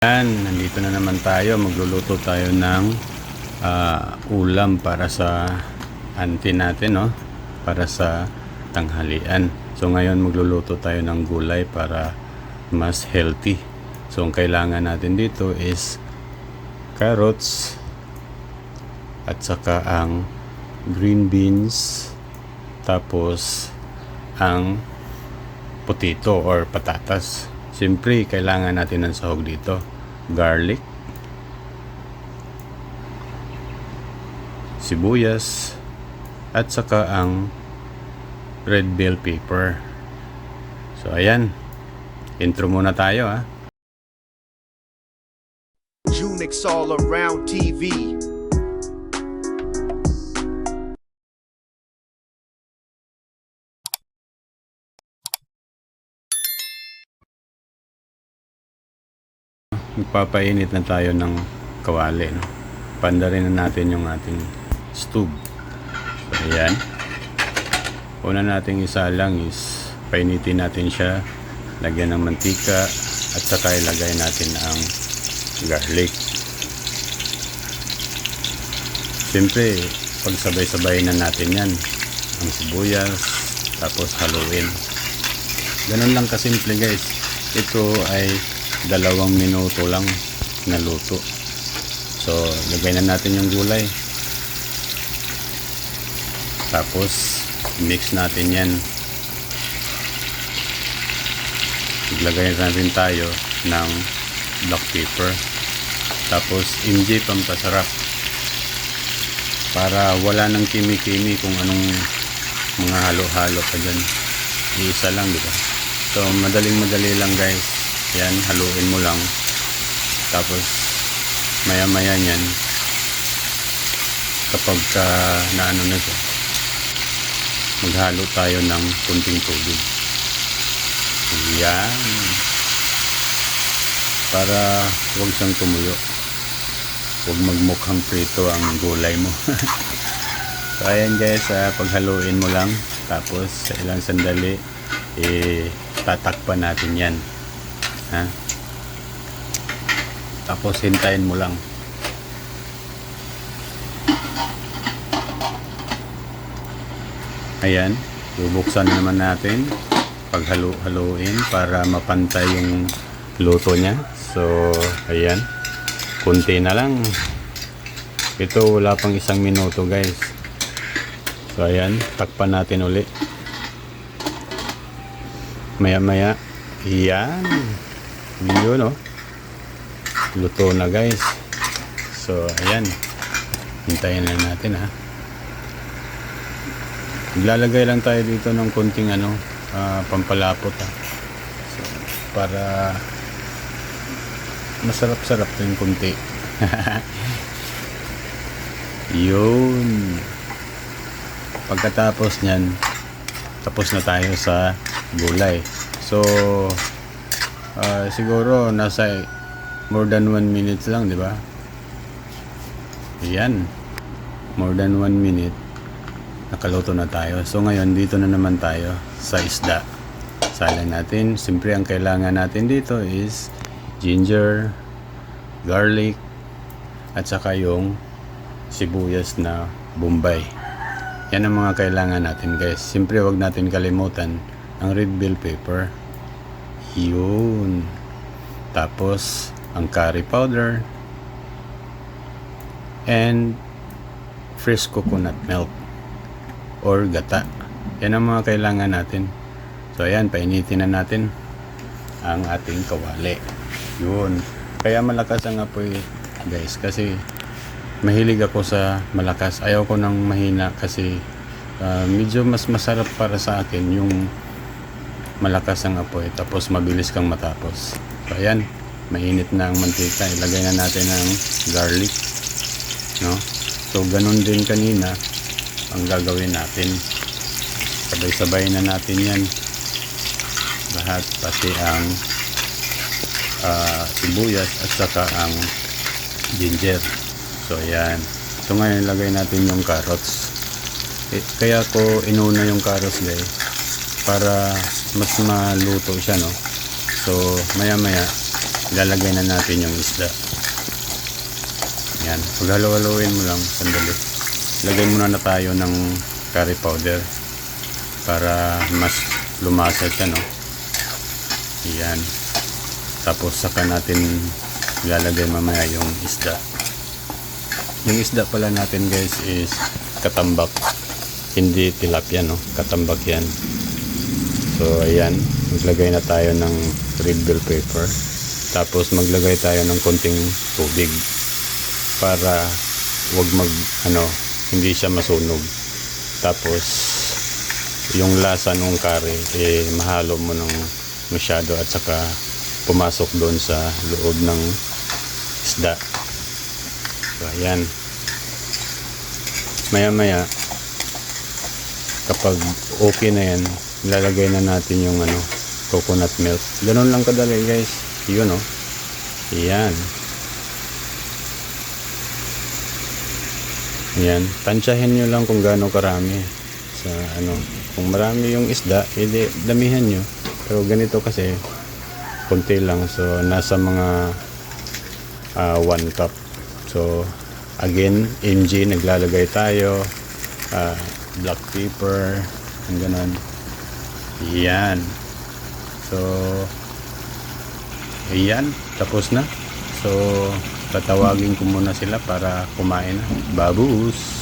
Yan, nandito na naman tayo. Magluluto tayo ng ah, ulam para sa auntie natin, no? Para sa tanghalian. So ngayon magluluto tayo ng gulay para mas healthy. So ang kailangan natin dito is carrots at saka ang green beans tapos ang potato or patatas. Siyempre, kailangan natin ng sahog dito. Garlic, sibuyas, at saka ang red bell pepper. So, ayan. Intro muna tayo, ah. Unix all around TV. Magpapainit na tayo ng kawali, no? Pandarin na natin yung ating stove. So, ayan. Una nating isa lang is painitin natin siya, lagyan ng mantika, at saka ilagay natin ang garlic. Siyempre, pagsabay-sabay na natin yan. Ang sibuyas, tapos haluin. Ganun lang kasimple guys. Ito ay dalawang minuto lang na luto. So, lagay na natin yung gulay. Tapos, mix natin yan. Maglagay na rin tayo ng black pepper. Tapos, MJ pampasarap. Para wala nang kimi-kimi kung anong mga halo-halo pa dyan. Iisa lang, di ba? So, madaling-madali lang guys. Yan, haluin mo lang. Tapos, maya-maya niyan, kapag ka naano na siya, maghalo tayo ng kunting tubig. Yan. Para huwag siyang tumuyo. Huwag magmukhang prito ang gulay mo. so, ayan guys, ah, paghaluin mo lang. Tapos, sa ilang sandali, eh, tatakpan natin yan. Ha? Tapos hintayin mo lang. Ayan, bubuksan na naman natin paghalo-haluin para mapantay yung luto niya. So, ayan. Kunti na lang. Ito wala pang isang minuto guys. So, ayan. Takpan natin uli. Maya-maya. Ayan. Yun oh. Luto na guys. So, ayan. Hintayin na natin ha. Maglalagay lang tayo dito ng konting ano, ah, pampalapot ha. So, para masarap-sarap yung kunti. Yun. Pagkatapos niyan, tapos na tayo sa gulay. So, ah, siguro nasa more than 1 minute lang, di ba? Yan. More than 1 minute. Nakaluto na tayo. So ngayon, dito na naman tayo sa isda. Salang natin. Siyempre, ang kailangan natin dito is ginger, garlic, at saka yung sibuyas na bombay. Yan ang mga kailangan natin guys. Siyempre, wag natin kalimutan ang red bell pepper. Yun. Tapos, ang curry powder. And fresh coconut milk or gata. Yan ang mga kailangan natin. So ayan, painitin na natin ang ating kawali. Yun. Kaya malakas ang apoy guys kasi mahilig ako sa malakas. Ayaw ko ng mahina kasi ah, medyo mas masarap para sa akin yung malakas ang apoy tapos mabilis kang matapos. So ayan, mainit na ang mantika. Ilagay na natin ang garlic. No? So ganun din kanina ang gagawin natin. Sabay-sabay na natin yan. Lahat pati ang ah, sibuyas at saka ang ginger. So ayan. So ngayon lagay natin yung carrots. Eh, kaya ko inuna yung carrots guys para mas maluto siya no. So maya maya ilalagay na natin yung isda. Yan. Paghalo-haloin mo lang sandali. Lagay muna na tayo ng curry powder para mas lumasa siya, no? Yan. Tapos saka natin ilalagay mamaya yung isda. Yung isda pala natin guys is katambak. Hindi tilapia, no? Katambak yan. So, ayan. Maglagay na tayo ng red bell pepper. Tapos maglagay tayo ng konting tubig para wag mag ano hindi siya masunog tapos yung lasa ng curry eh mahalo mo ng masyado at saka pumasok doon sa loob ng isda so ayan maya maya kapag okay na yan ilalagay na natin yung ano coconut milk ganun lang kadali guys yun oh yan Yan, tansyahin nyo lang kung gaano karami sa ano. Kung marami yung isda, edi damihan nyo. Pero ganito kasi, konti lang. So, nasa mga 1 cup. So, again, MG, naglalagay tayo. ah, black pepper, ang ganon. Yan. So, Ayan, tapos na. So, tatawagin ko muna sila para kumain na. Babus!